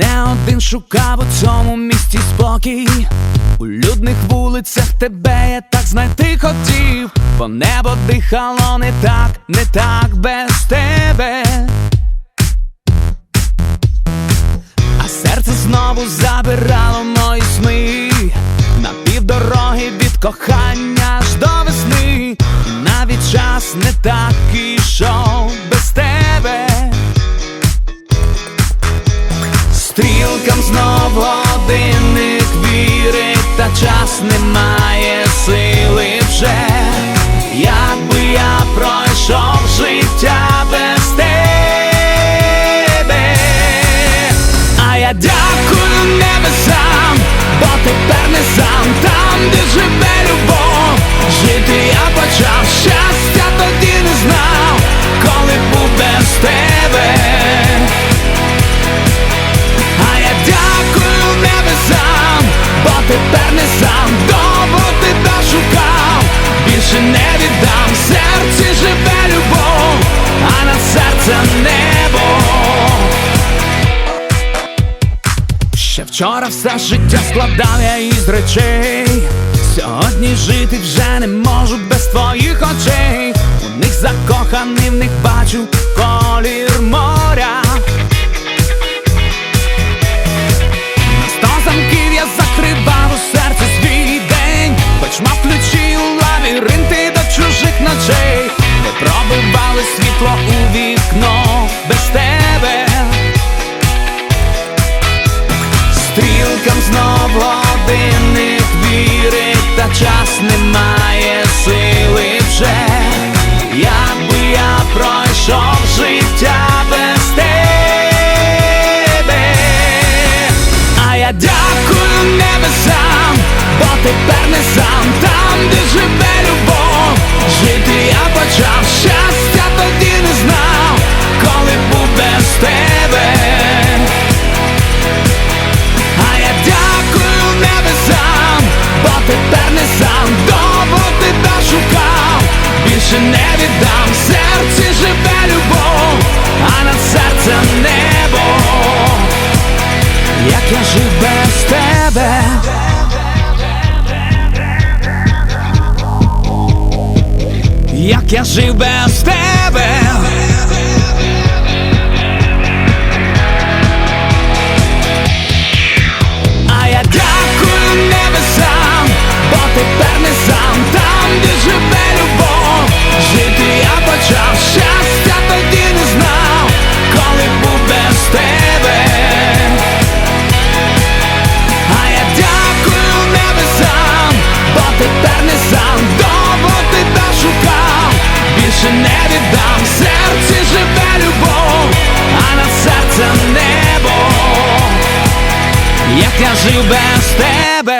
Не один шукав у цьому місті спокій. У людних вулицях тебе я так знайти хотів, бо небо дихало не так, не так без тебе. А серце знову забирало мої сни На півдороги від кохання аж до весни навіть час не так ішов А я вчора все життя складав я із речей. Сьогодні жити вже не можу без твоїх очей. У них закоханий, в них бачу колір моря. Сто замків я закривав у серці свій день, хоч мав ключі у лабіринти до чужих ночей, не пробивали світло у Стрілкам знов годинник тепер не сам довго тебе шукав, більше не віддам серці живе любов, а над серцем небо, як я жив без тебе. Як я жив без тебе. Я жив без тебе.